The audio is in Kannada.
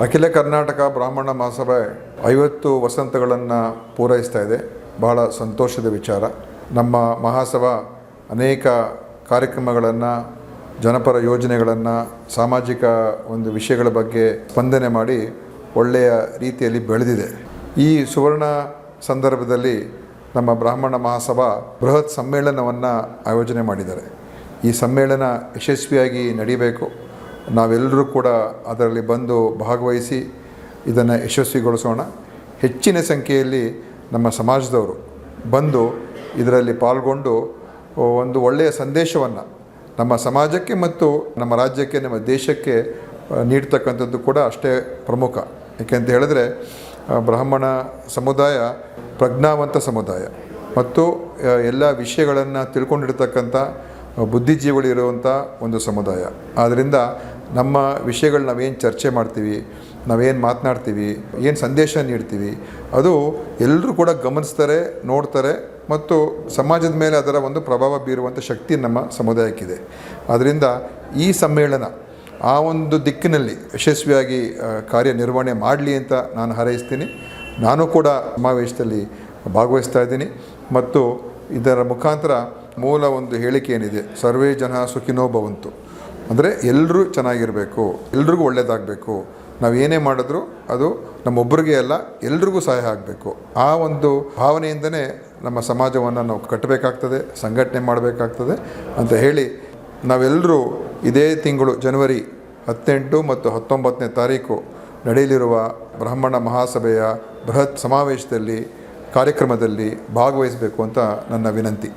ಅಖಿಲ ಕರ್ನಾಟಕ ಬ್ರಾಹ್ಮಣ ಮಹಾಸಭೆ ಐವತ್ತು ವಸಂತಗಳನ್ನು ಪೂರೈಸ್ತಾ ಇದೆ. ಬಹಳ ಸಂತೋಷದ ವಿಚಾರ. ನಮ್ಮ ಮಹಾಸಭಾ ಅನೇಕ ಕಾರ್ಯಕ್ರಮಗಳನ್ನು, ಜನಪರ ಯೋಜನೆಗಳನ್ನು, ಸಾಮಾಜಿಕ ಒಂದು ವಿಷಯಗಳ ಬಗ್ಗೆ ಸ್ಪಂದನೆ ಮಾಡಿ ಒಳ್ಳೆಯ ರೀತಿಯಲ್ಲಿ ಬೆಳೆದಿದೆ. ಈ ಸುವರ್ಣ ಸಂದರ್ಭದಲ್ಲಿ ನಮ್ಮ ಬ್ರಾಹ್ಮಣ ಮಹಾಸಭಾ ಬೃಹತ್ ಸಮ್ಮೇಳನವನ್ನು ಆಯೋಜನೆ ಮಾಡಿದ್ದಾರೆ. ಈ ಸಮ್ಮೇಳನ ಯಶಸ್ವಿಯಾಗಿ ನಡೀಬೇಕು. ನಾವೆಲ್ಲರೂ ಕೂಡ ಅದರಲ್ಲಿ ಬಂದು ಭಾಗವಹಿಸಿ ಇದನ್ನು ಯಶಸ್ವಿಗೊಳಿಸೋಣ. ಹೆಚ್ಚಿನ ಸಂಖ್ಯೆಯಲ್ಲಿ ನಮ್ಮ ಸಮಾಜದವರು ಬಂದು ಇದರಲ್ಲಿ ಪಾಲ್ಗೊಂಡು ಒಂದು ಒಳ್ಳೆಯ ಸಂದೇಶವನ್ನು ನಮ್ಮ ಸಮಾಜಕ್ಕೆ ಮತ್ತು ನಮ್ಮ ರಾಜ್ಯಕ್ಕೆ, ನಮ್ಮ ದೇಶಕ್ಕೆ ನೀಡ್ತಕ್ಕಂಥದ್ದು ಕೂಡ ಅಷ್ಟೇ ಪ್ರಮುಖ. ಏಕೆಂತ ಹೇಳಿದ್ರೆ ಬ್ರಾಹ್ಮಣ ಸಮುದಾಯ ಪ್ರಜ್ಞಾವಂತ ಸಮುದಾಯ ಮತ್ತು ಎಲ್ಲ ವಿಷಯಗಳನ್ನು ತಿಳ್ಕೊಂಡಿರ್ತಕ್ಕಂಥ ಬುದ್ಧಿಜೀವಿಗಳಿರುವಂಥ ಒಂದು ಸಮುದಾಯ. ಆದ್ದರಿಂದ ನಮ್ಮ ವಿಷಯಗಳು ನಾವೇನು ಚರ್ಚೆ ಮಾಡ್ತೀವಿ, ನಾವೇನು ಮಾತನಾಡ್ತೀವಿ, ಏನು ಸಂದೇಶ ನೀಡ್ತೀವಿ, ಅದು ಎಲ್ಲರೂ ಕೂಡ ಗಮನಿಸ್ತಾರೆ, ನೋಡ್ತಾರೆ ಮತ್ತು ಸಮಾಜದ ಮೇಲೆ ಅದರ ಒಂದು ಪ್ರಭಾವ ಬೀರುವಂಥ ಶಕ್ತಿ ನಮ್ಮ ಸಮುದಾಯಕ್ಕಿದೆ. ಆದ್ದರಿಂದ ಈ ಸಮ್ಮೇಳನ ಆ ಒಂದು ದಿಕ್ಕಿನಲ್ಲಿ ಯಶಸ್ವಿಯಾಗಿ ಕಾರ್ಯನಿರ್ವಹಣೆ ಮಾಡಲಿ ಅಂತ ನಾನು ಹಾರೈಸ್ತೀನಿ. ನಾನು ಕೂಡ ಸಮಾವೇಶದಲ್ಲಿ ಭಾಗವಹಿಸ್ತಾ ಇದ್ದೀನಿ. ಮತ್ತು ಇದರ ಮುಖಾಂತರ ಮೂಲ ಒಂದು ಹೇಳಿಕೆ ಏನಿದೆ, ಸರ್ವೇ ಜನ ಸುಖಿನೋ ಭವಂತು. ಅಂದರೆ ಎಲ್ಲರೂ ಚೆನ್ನಾಗಿರಬೇಕು, ಎಲ್ರಿಗೂ ಒಳ್ಳೆಯದಾಗಬೇಕು ನಾವು ಏನೇ ಮಾಡಿದ್ರೂ ಅದು ನಮ್ಮೊಬ್ಬರಿಗೆ ಅಲ್ಲ, ಎಲ್ರಿಗೂ ಸಹಾಯ ಆಗಬೇಕು. ಆ ಒಂದು ಭಾವನೆಯಿಂದನೇ ನಮ್ಮ ಸಮಾಜವನ್ನು ನಾವು ಕಟ್ಟಬೇಕಾಗ್ತದೆ ಸಂಘಟನೆ ಮಾಡಬೇಕಾಗ್ತದೆ ಅಂತ ಹೇಳಿ ನಾವೆಲ್ಲರೂ ಇದೇ ತಿಂಗಳು ಜನವರಿ ಹತ್ತೆಂಟು ಮತ್ತು ಹತ್ತೊಂಬತ್ತನೇ ತಾರೀಕು ನಡೆಯಲಿರುವ ಬ್ರಾಹ್ಮಣ ಮಹಾಸಭೆಯ ಬೃಹತ್ ಸಮಾವೇಶದಲ್ಲಿ, ಕಾರ್ಯಕ್ರಮದಲ್ಲಿ ಭಾಗವಹಿಸಬೇಕು ಅಂತ ನನ್ನ ವಿನಂತಿ.